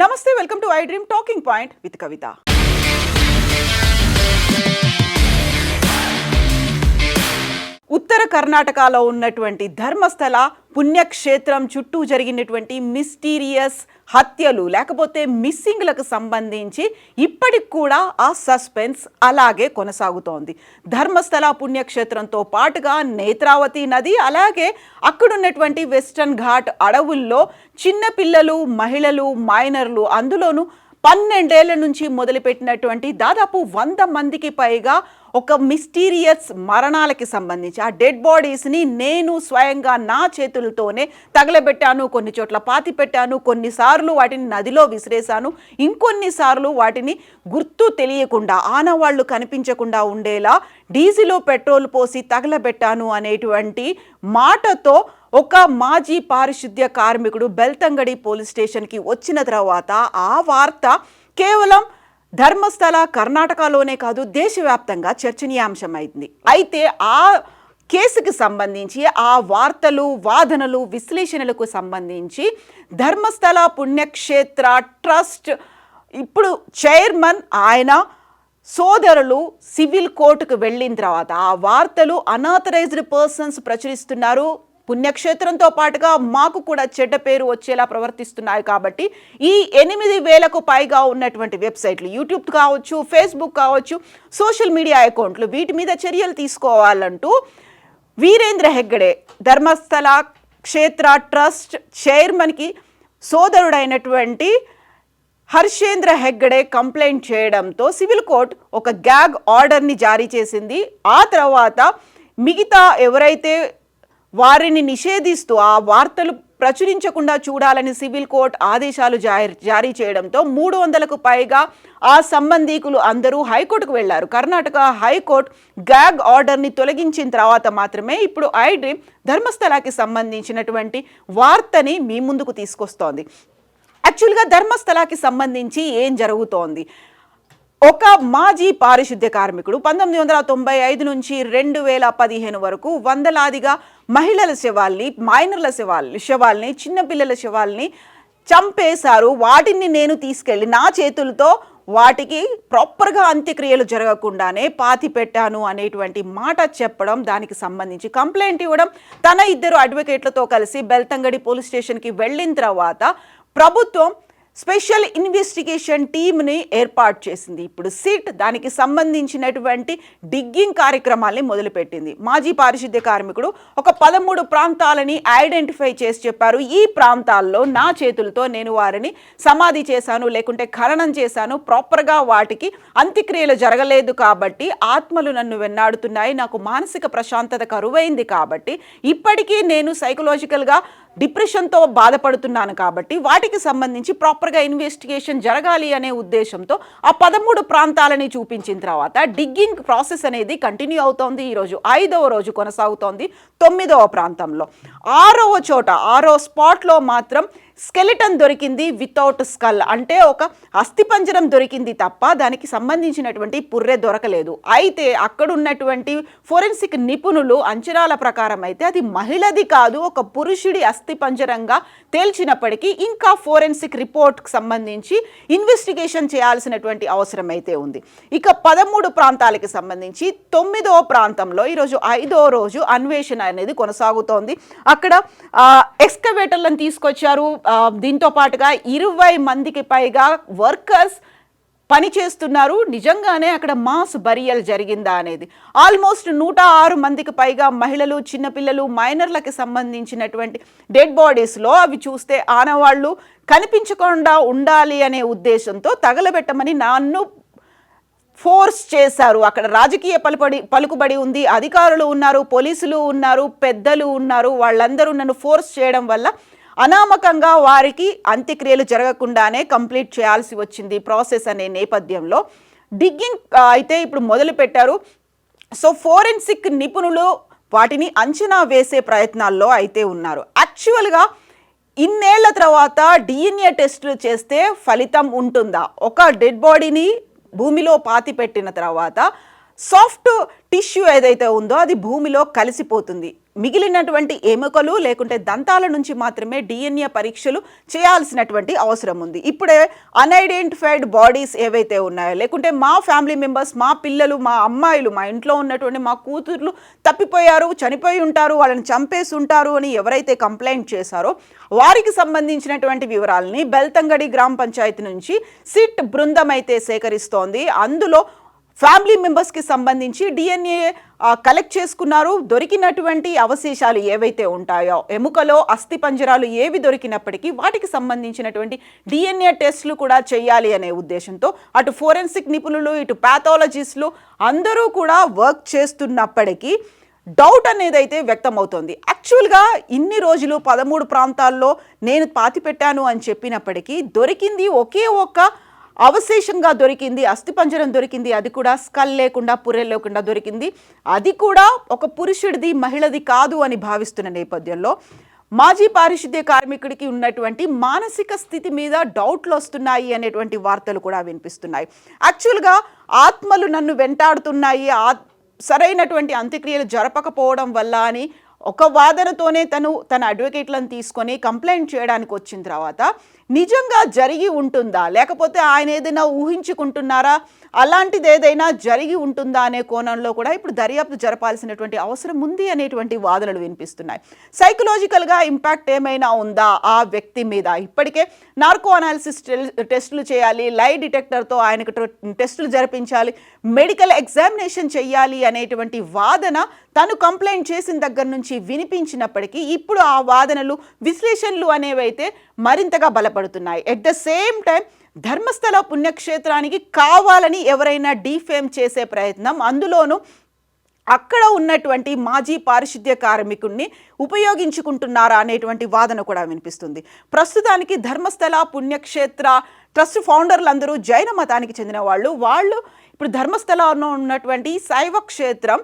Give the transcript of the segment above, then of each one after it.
నమస్తే welcome to I dream talking point with Kavitha. ఉత్తర కర్ణాటకలో ఉన్నటువంటి ధర్మస్థల పుణ్యక్షేత్రం చుట్టూ జరిగినటువంటి మిస్టీరియస్ హత్యలు లేకపోతే మిస్సింగ్లకు సంబంధించి ఇప్పటికి కూడా ఆ సస్పెన్స్ అలాగే కొనసాగుతోంది. ధర్మస్థల పుణ్యక్షేత్రంతో పాటుగా నేత్రావతి నది అలాగే అక్కడున్నటువంటి వెస్టర్న్ ఘాట్ అడవుల్లో చిన్నపిల్లలు మహిళలు మైనర్లు అందులోనూ పన్నెండేళ్ళ నుంచి మొదలుపెట్టినటువంటి దాదాపు వంద మందికి పైగా ఒక మిస్టీరియస్ మరణాలకి సంబంధించి ఆ డెడ్ బాడీస్ని నేను స్వయంగా నా చేతులతోనే తగలబెట్టాను కొన్ని చోట్ల పాతి పెట్టాను కొన్నిసార్లు వాటిని నదిలో విసిరేశాను ఇంకొన్నిసార్లు వాటిని గుర్తు తెలియకుండా ఆనవాళ్ళు కనిపించకుండా ఉండేలా డీజిలో పెట్రోల్ పోసి తగలబెట్టాను అనేటువంటి మాటతో ఒక మాజీ పారిశుద్ధ్య కార్మికుడు బెల్తంగడి పోలీస్ స్టేషన్కి వచ్చిన తర్వాత ఆ వార్త కేవలం ధర్మస్థల కర్ణాటకలోనే కాదు దేశవ్యాప్తంగా చర్చనీయాంశమైంది. అయితే ఆ కేసుకి సంబంధించి ఆ వార్తలు వాదనలు విశ్లేషణలకు సంబంధించి ధర్మస్థల పుణ్యక్షేత్ర ట్రస్ట్ ఇప్పుడు చైర్మన్ ఆయన సోదరులు సివిల్ కోర్టుకు వెళ్ళిన తర్వాత ఆ వార్తలు అనాథరైజ్డ్ పర్సన్స్ ప్రచురిస్తున్నారు. పుణ్యక్షేత్రంతో పాటుగా మాకు కూడా చెడ్డ పేరు వచ్చేలా ప్రవర్తిస్తున్నాయి కాబట్టి ఈ ఎనిమిది వేలకు పైగా ఉన్నటువంటి వెబ్సైట్లు యూట్యూబ్ కావచ్చు ఫేస్బుక్ కావచ్చు సోషల్ మీడియా అకౌంట్లు వీటి మీద చర్యలు తీసుకోవాలంటూ వీరేంద్ర హెగ్గడే ధర్మస్థల క్షేత్ర ట్రస్ట్ చైర్మన్కి సోదరుడైనటువంటి హర్షేంద్ర హెగ్గడే కంప్లైంట్ చేయడంతో సివిల్ కోర్ట్ ఒక గ్యాగ్ ఆర్డర్ని జారీ చేసింది. ఆ తర్వాత మిగతా ఎవరైతే వారిని నిషేధిస్తూ ఆ వార్తలు ప్రచురించకుండా చూడాలని సివిల్ కోర్ట్ ఆదేశాలు జారీ జారీ చేయడంతో మూడు వందలకు పైగా ఆ సంబంధీకులు అందరూ హైకోర్టుకు వెళ్ళారు. కర్ణాటక హైకోర్టు గ్యాగ్ ఆర్డర్ని తొలగించిన తర్వాత మాత్రమే ఇప్పుడు ఐ ధర్మస్థలాకి సంబంధించినటువంటి వార్తని మీ ముందుకు తీసుకొస్తోంది. యాక్చువల్గా ధర్మస్థలాకి సంబంధించి ఏం జరుగుతోంది? ఒక మాజీ పారిశుద్ధ్య కార్మికుడు పంతొమ్మిది వందల తొంభై ఐదు నుంచి రెండు వేల పదిహేను వరకు వందలాదిగా మహిళల శవాల్ని మైనర్ల శవాల్ని శవాల్ని చిన్నపిల్లల శవాల్ని చంపేశారు. వాటిని నేను తీసుకెళ్ళి నా చేతులతో వాటికి ప్రాపర్గా అంత్యక్రియలు జరగకుండానే పాతి పెట్టాను అనేటువంటి మాట చెప్పడం దానికి సంబంధించి కంప్లైంట్ ఇవ్వడం తన ఇద్దరు అడ్వకేట్లతో కలిసి బెల్తంగడి పోలీస్ స్టేషన్కి వెళ్ళిన తర్వాత ప్రభుత్వం స్పెషల్ ఇన్వెస్టిగేషన్ టీమ్ని ఏర్పాటు చేసింది. ఇప్పుడు సిట్ దానికి సంబంధించినటువంటి డిగ్గింగ్ కార్యక్రమాల్ని మొదలుపెట్టింది. మాజీ పారిశుద్ధ్య కార్మికుడు ఒక పదమూడు ప్రాంతాలని ఐడెంటిఫై చేసి చెప్పారు. ఈ ప్రాంతాల్లో నా చేతులతో నేను వారిని సమాధి చేశాను లేకుంటే ఖననం చేశాను. ప్రాపర్గా వాటికి అంత్యక్రియలు జరగలేదు కాబట్టి ఆత్మలు నన్ను వెన్నాడుతున్నాయి. నాకు మానసిక ప్రశాంతత కరువైంది కాబట్టి ఇప్పటికీ నేను సైకలాజికల్గా డిప్రెషన్తో బాధపడుతున్నాను కాబట్టి వాటికి సంబంధించి ప్రాపర్గా ఇన్వెస్టిగేషన్ జరగాలి అనే ఉద్దేశంతో ఆ పదమూడు ప్రాంతాలని చూపించిన తర్వాత డిగ్గింగ్ ప్రాసెస్ అనేది కంటిన్యూ అవుతోంది. ఈరోజు ఐదవ రోజు కొనసాగుతోంది తొమ్మిదవ ప్రాంతంలో. ఆరవ చోట ఆరో స్పాట్లో మాత్రం స్కెలిటన్ దొరికింది వితౌట్ స్కల్. అంటే ఒక అస్థిపంజరం దొరికింది తప్ప దానికి సంబంధించినటువంటి పుర్రె దొరకలేదు. అయితే అక్కడున్నటువంటి ఫోరెన్సిక్ నిపుణులు అంచనాల ప్రకారం అయితే అది మహిళది కాదు ఒక పురుషుడి అస్థిపంజరంగా తేల్చినప్పటికీ ఇంకా ఫోరెన్సిక్ రిపోర్ట్కి సంబంధించి ఇన్వెస్టిగేషన్ చేయాల్సినటువంటి అవసరం అయితే ఉంది. ఇక పదమూడు ప్రాంతాలకి సంబంధించి తొమ్మిదో ప్రాంతంలో ఈరోజు ఐదో రోజు అన్వేషణ అనేది కొనసాగుతోంది. అక్కడ ఎక్స్కవేటర్లను తీసుకొచ్చారు దీంతో పాటుగా ఇరవై మందికి పైగా వర్కర్స్ పని చేస్తున్నారు. నిజంగానే అక్కడ మాస్ బరియల్ జరిగిందా అనేది. ఆల్మోస్ట్ నూట ఆరు మందికి పైగా మహిళలు చిన్నపిల్లలు మైనర్లకి సంబంధించినటువంటి డెడ్ బాడీస్లో అవి చూస్తే ఆనవాళ్ళు కనిపించకుండా ఉండాలి అనే ఉద్దేశంతో తగలబెట్టమని నన్ను ఫోర్స్ చేశారు. అక్కడ రాజకీయ పలుపడి పలుకుబడి ఉంది. అధికారులు ఉన్నారు పోలీసులు ఉన్నారు పెద్దలు ఉన్నారు. వాళ్ళందరూ నన్ను ఫోర్స్ చేయడం వల్ల అనామకంగా వారికి అంత్యక్రియలు జరగకుండానే కంప్లీట్ చేయాల్సి వచ్చింది ప్రాసెస్ అనే నేపథ్యంలో. డిగ్గింగ్ అయితే ఇప్పుడు మొదలు పెట్టారు. సో ఫోరెన్సిక్ నిపుణులు వాటిని అంచనా వేసే ప్రయత్నాల్లో అయితే ఉన్నారు. యాక్చువల్గా ఇన్నేళ్ళ తర్వాత డిఎన్ఏ టెస్టులు చేస్తే ఫలితం ఉంటుందా? ఒక డెడ్ బాడీని భూమిలో పాతి పెట్టిన తర్వాత సాఫ్ట్ టిష్యూ ఏదైతే ఉందో అది భూమిలో కలిసిపోతుంది. మిగిలినటువంటి ఎముకలు లేకుంటే దంతాల నుంచి మాత్రమే డిఎన్ఏ పరీక్షలు చేయాల్సినటువంటి అవసరం ఉంది. ఇప్పుడే అన్ఐడెంటిఫైడ్ బాడీస్ ఏవైతే ఉన్నాయో లేకుంటే మా ఫ్యామిలీ మెంబర్స్ మా పిల్లలు మా అమ్మాయిలు మా ఇంట్లో ఉన్నటువంటి మా కూతుర్లు తప్పిపోయారు చనిపోయి ఉంటారు వాళ్ళని చంపేసి ఉంటారు అని ఎవరైతే కంప్లైంట్ చేశారో వారికి సంబంధించినటువంటి వివరాలని బెల్తంగడి గ్రామ పంచాయతీ నుంచి సిట్ బృందం అయితే సేకరిస్తోంది. అందులో ఫ్యామిలీ మెంబర్స్కి సంబంధించి డిఎన్ఏ కలెక్ట్ చేసుకున్నారు. దొరికినటువంటి అవశేషాలు ఏవైతే ఉంటాయో ఎముకలో అస్థి పంజరాలు ఏవి దొరికినప్పటికీ వాటికి సంబంధించినటువంటి డిఎన్ఏ టెస్ట్లు కూడా చేయాలి అనే ఉద్దేశంతో అటు ఫోరెన్సిక్ నిపుణులు ఇటు ప్యాథాలజిస్టులు అందరూ కూడా వర్క్ చేస్తున్నప్పటికీ డౌట్ అనేది అయితే వ్యక్తమవుతోంది. యాక్చువల్గా ఇన్ని రోజులు పదమూడు ప్రాంతాల్లో నేను పాతిపెట్టాను అని చెప్పినప్పటికీ దొరికింది ఒకే ఒక్క అవశేషంగా దొరికింది అస్థిపంజరం దొరికింది అది కూడా స్కల్ లేకుండా పుర్రె లేకుండా దొరికింది. అది కూడా ఒక పురుషుడిది మహిళది కాదు అని భావిస్తున్న నేపథ్యంలో మాజీ పారిశుద్ధ్య కార్మికుడికి ఉన్నటువంటి మానసిక స్థితి మీద డౌట్లు వస్తున్నాయి అనేటువంటి వార్తలు కూడా వినిపిస్తున్నాయి. యాక్చువల్గా ఆత్మలు నన్ను వెంటాడుతున్నాయి ఆ సరైనటువంటి అంత్యక్రియలు జరపకపోవడం వల్ల అని ఒక వాదనతోనే తను తన అడ్వకేట్లను తీసుకొని కంప్లైంట్ చేయడానికి వచ్చిన తర్వాత నిజంగా జరిగి ఉంటుందా? లేకపోతే ఆయన ఏదైనా ఊహించుకుంటున్నారా? అలాంటిది ఏదైనా జరిగి ఉంటుందా అనే కోణంలో కూడా ఇప్పుడు దర్యాప్తు జరపాల్సినటువంటి అవసరం ఉంది అనేటువంటి వాదనలు వినిపిస్తున్నాయి. సైకలాజికల్గా ఇంపాక్ట్ ఏమైనా ఉందా ఆ వ్యక్తి మీద? ఇప్పటికే నార్కో అనాలిసిస్ టెస్టులు చేయాలి లై డిటెక్టర్తో ఆయనకు టెస్టులు జరిపించాలి మెడికల్ ఎగ్జామినేషన్ చేయాలి అనేటువంటి వాదన తను కంప్లైంట్ చేసిన దగ్గర నుంచి వినిపించినప్పటికీ ఇప్పుడు ఆ వాదనలు విశ్లేషణలు అనేవైతే మరింతగా బలపడుతున్నాయి. At the same time Dharmasthala పుణ్యక్షేత్రానికి కావాలని ఎవరైనా డీఫేమ్ చేసే ప్రయత్నం. అందులోనూ అక్కడ ఉన్నటువంటి మాజీ పారిశుద్ధ్య కార్మికుడిని ఉపయోగించుకుంటున్నారా అనేటువంటి వాదన కూడా వినిపిస్తుంది. ప్రస్తుతానికి ధర్మస్థల పుణ్యక్షేత్ర ట్రస్ట్ ఫౌండర్లు అందరూ జైన మతానికి చెందిన వాళ్ళు. వాళ్ళు ఇప్పుడు ధర్మస్థలంలో ఉన్నటువంటి శైవ క్షేత్రం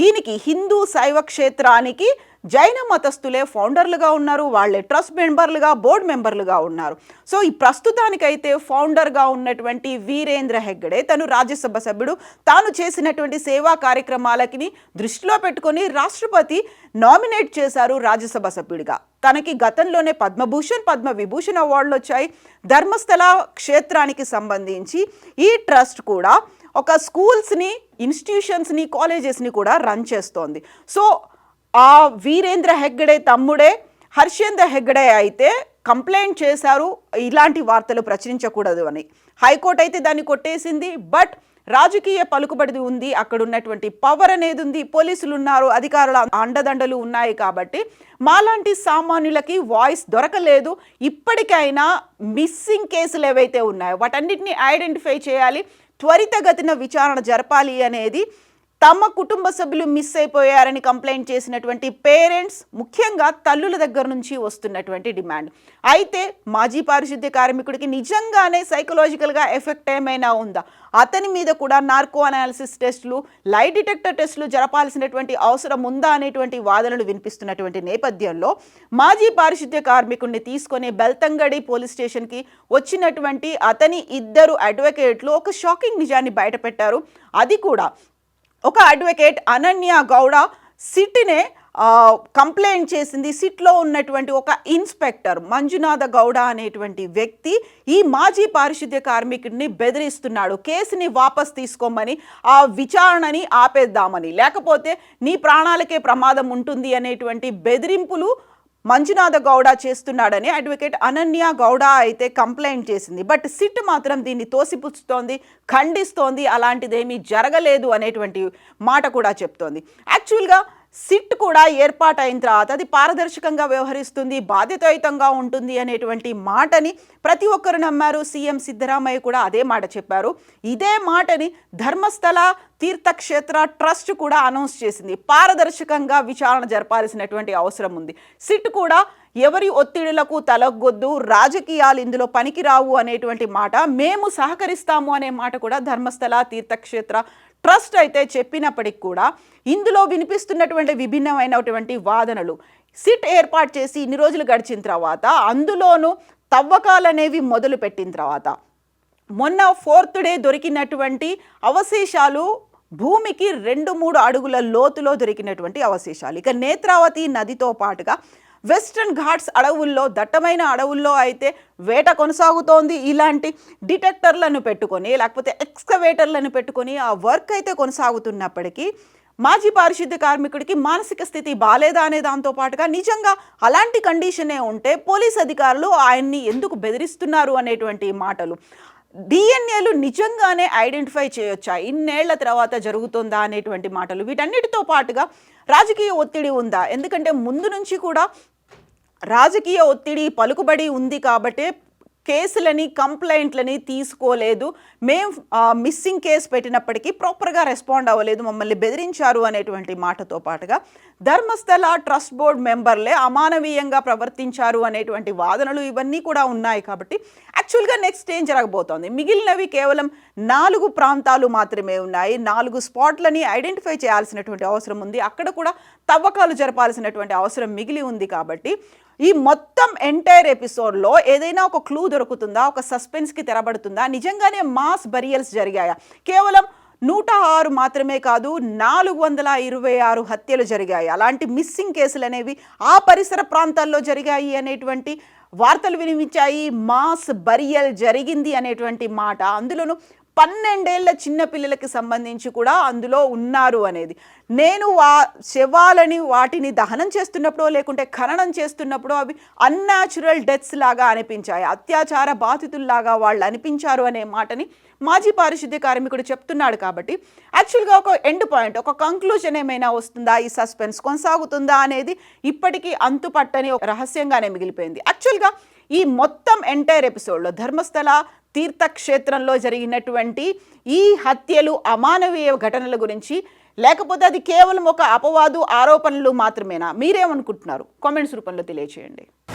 దీనికి హిందూ శైవ క్షేత్రానికి జైన మతస్థులే ఫౌండర్లుగా ఉన్నారు వాళ్ళే ట్రస్ట్ మెంబర్లుగా బోర్డు మెంబర్లుగా ఉన్నారు. సో ఈ ప్రస్తుతానికైతే ఫౌండర్గా ఉన్నటువంటి వీరేంద్ర హెగ్గడే తను రాజ్యసభ సభ్యుడు. తాను చేసినటువంటి సేవా కార్యక్రమాలకి దృష్టిలో పెట్టుకొని రాష్ట్రపతి నామినేట్ చేశారు రాజ్యసభ సభ్యుడిగా. తనకి గతంలోనే పద్మభూషణ్ పద్మ విభూషణ్ అవార్డులు వచ్చాయి. ధర్మస్థల క్షేత్రానికి సంబంధించి ఈ ట్రస్ట్ కూడా ఒక స్కూల్స్ని ఇన్స్టిట్యూషన్స్ని కాలేజెస్ని కూడా రన్ చేస్తోంది. సో ఆ వీరేంద్ర హెగ్గడే తమ్ముడే హర్షేంద్ర హెగ్గడే అయితే కంప్లైంట్ చేశారు. ఇలాంటి వార్తలు ప్రచురించకూడదు అని. హైకోర్టు అయితే దాన్ని కొట్టేసింది బట్ రాజకీయ పలుకుబడి ఉంది. అక్కడ ఉన్నటువంటి పవర్ అనేది ఉంది. పోలీసులు ఉన్నారు అధికారుల అండదండలు ఉన్నాయి కాబట్టి మాలాంటి సామాన్యులకి వాయిస్ దొరకలేదు. ఇప్పటికైనా మిస్సింగ్ కేసులు ఏవైతే ఉన్నాయో వాటన్నిటిని ఐడెంటిఫై చేయాలి. త్వరితగతిన విచారణ జరపాలి అనేది తమ కుటుంబ సభ్యులు మిస్ అయిపోయారని కంప్లైంట్ చేసినటువంటి పేరెంట్స్ ముఖ్యంగా తల్లుల దగ్గర నుంచి వస్తున్నటువంటి డిమాండ్. అయితే మాజీ పారిశుద్ధ్య కార్మికుడికి నిజంగానే సైకలాజికల్గా ఎఫెక్ట్ ఏమైనా ఉందా? అతని మీద కూడా నార్కో అనాలిసిస్ టెస్టులు లై డిటెక్టర్ టెస్టులు జరపాల్సినటువంటి అవసరం ఉందా అనేటువంటి వాదనలు వినిపిస్తున్నటువంటి నేపథ్యంలో మాజీ పారిశుద్ధ్య కార్మికుడిని తీసుకొని బెల్తంగడి పోలీస్ స్టేషన్కి వచ్చినటువంటి అతని ఇద్దరు అడ్వకేట్లు ఒక షాకింగ్ నిజాన్ని బయటపెట్టారు. అది కూడా ఒక అడ్వకేట్ అనన్య గౌడ సిట్నే కంప్లైంట్ చేసింది. సిట్లో ఉన్నటువంటి ఒక ఇన్స్పెక్టర్ మంజునాథ గౌడ అనేటువంటి వ్యక్తి ఈ మాజీ పారిశుద్ధ్య కార్మికుడిని బెదిరిస్తున్నాడు. కేసుని వాపస్ తీసుకోమని ఆ విచారణని ఆపేద్దామని. లేకపోతే నీ ప్రాణాలకే ప్రమాదం ఉంటుంది అనేటువంటి బెదిరింపులు మంజునాథ గౌడ చేస్తున్నాడని అడ్వకేట్ అనన్య గౌడ అయితే కంప్లైంట్ చేసింది. బట్ సిట్ మాత్రం దీన్ని తోసిపుచ్చుతోంది ఖండిస్తోంది. అలాంటిదేమీ జరగలేదు అనేటువంటి మాట కూడా చెప్తోంది. యాక్చువల్గా సిట్ కూడా ఏర్పాటైన తర్వాత అది పారదర్శకంగా వ్యవహరిస్తుంది బాధ్యతాయుతంగా ఉంటుంది అనేటువంటి మాటని ప్రతి ఒక్కరు నమ్మారు. సీఎం సిద్ధరామయ్య కూడా అదే మాట చెప్పారు. ఇదే మాటని ధర్మస్థల తీర్థక్షేత్ర ట్రస్ట్ కూడా అనౌన్స్ చేసింది. పారదర్శకంగా విచారణ జరపాల్సినటువంటి అవసరం ఉంది. సిట్ కూడా ఎవరి ఒత్తిడులకు తలగొద్దు రాజకీయాలు ఇందులో పనికిరావు అనేటువంటి మాట మేము సహకరిస్తాము అనే మాట కూడా ధర్మస్థల తీర్థక్షేత్ర ట్రస్ట్ అయితే చెప్పినప్పటికి కూడా ఇందులో వినిపిస్తున్నటువంటి విభిన్నమైనటువంటి వాదనలు సిట్ ఏర్పాటు చేసి ఇన్ని రోజులు గడిచిన తర్వాత అందులోనూ తవ్వకాలనేవి మొదలు పెట్టిన తర్వాత మొన్న ఫోర్త్ డే దొరికినటువంటి అవశేషాలు భూమికి రెండు మూడు అడుగుల లోతులో దొరికినటువంటి అవశేషాలు. ఇక నేత్రావతి నదితో పాటుగా వెస్ట్రన్ ఘాట్స్ అడవుల్లో దట్టమైన అడవుల్లో అయితే వేట కొనసాగుతోంది. ఇలాంటి డిటెక్టర్లను పెట్టుకొని లేకపోతే ఎక్స్కవేటర్లను పెట్టుకొని ఆ వర్క్ అయితే కొనసాగుతున్నప్పటికీ మాజీ పారిశుద్ధ్య కార్మికుడికి మానసిక స్థితి బాలేదా అనే దాంతో పాటుగా నిజంగా అలాంటి కండిషనే ఉంటే పోలీస్ అధికారులు ఆయన్ని ఎందుకు బెదిరిస్తున్నారు అనేటువంటి మాటలు. డిఎన్ఏలు నిజంగానే ఐడెంటిఫై చేయొచ్చా? ఇన్నేళ్ళ తర్వాత జరుగుతుందా అనేటువంటి మాటలు. వీటన్నిటితో పాటుగా రాజకీయ ఒత్తిడి ఉందా? ఎందుకంటే ముందు నుంచి కూడా రాజకీయ ఒత్తిడి పలుకుబడి ఉంది కాబట్టి కేసులని కంప్లైంట్లని తీసుకోలేదు. మేం మిస్సింగ్ కేసు పెట్టినప్పటికీ ప్రాపర్గా రెస్పాండ్ అవ్వలేదు మమ్మల్ని బెదిరించారు అనేటువంటి మాటతో పాటుగా. ధర్మస్థల ట్రస్ట్ బోర్డ్ మెంబర్లే అమానవీయంగా ప్రవర్తించారు అనేటువంటి వాదనలు ఇవన్నీ కూడా ఉన్నాయి కాబట్టి యాక్చువల్గా నెక్స్ట్ ఏం జరగబోతోంది? మిగిలినవి కేవలం నాలుగు ప్రాంతాలు మాత్రమే ఉన్నాయి. నాలుగు స్పాట్లని ఐడెంటిఫై చేయాల్సినటువంటి అవసరం ఉంది. అక్కడ కూడా తవ్వకాలు జరపాల్సినటువంటి అవసరం మిగిలి ఉంది కాబట్టి ఈ మొత్తం ఎంటైర్ ఎపిసోడ్లో ఏదైనా ఒక క్లూ దొరుకుతుందా? ఒక సస్పెన్స్కి తెరబడుతుందా? నిజంగానే మాస్ బరియల్స్ జరిగాయా? కేవలం నూట ఆరు మాత్రమే కాదు నాలుగు వందల ఇరవై ఆరు హత్యలు జరిగాయి. అలాంటి మిస్సింగ్ కేసులు అనేవి ఆ పరిసర ప్రాంతాల్లో జరిగాయి అనేటువంటి వార్తలు వినిపించాయి. మాస్ బరియల్ జరిగింది అనేటువంటి మాట. అందులోనూ పన్నెండేళ్ళ చిన్నపిల్లలకి సంబంధించి కూడా అందులో ఉన్నారు అనేది. నేను వా శవాలని వాటిని దహనం చేస్తున్నప్పుడు లేకుంటే ఖననం చేస్తున్నప్పుడు అవి అన్యాచురల్ డెత్స్ లాగా అనిపించాయి. అత్యాచార బాధితుల్లాగా వాళ్ళు అనిపించారు అనే మాటని మాజీ పారిశుద్ధ్య కార్మికుడు చెప్తున్నాడు కాబట్టి. యాక్చువల్గా ఒక ఎండ్ పాయింట్ ఒక కంక్లూజన్ ఏమైనా వస్తుందా? ఈ సస్పెన్స్ కొనసాగుతుందా అనేది ఇప్పటికీ అంతుపట్టని ఒక రహస్యంగానే మిగిలిపోయింది. యాక్చువల్గా ఈ మొత్తం ఎంటైర్ ఎపిసోడ్లో ధర్మస్థల తీర్థక్షేత్రంలో జరిగినటువంటి ఈ హత్యలు అమానవీయ ఘటనల గురించి లేకపోతే అది కేవలం ఒక అపవాదు ఆరోపణలు మాత్రమేనా? మీరేమనుకుంటున్నారు? కామెంట్స్ రూపంలో తెలియచేయండి.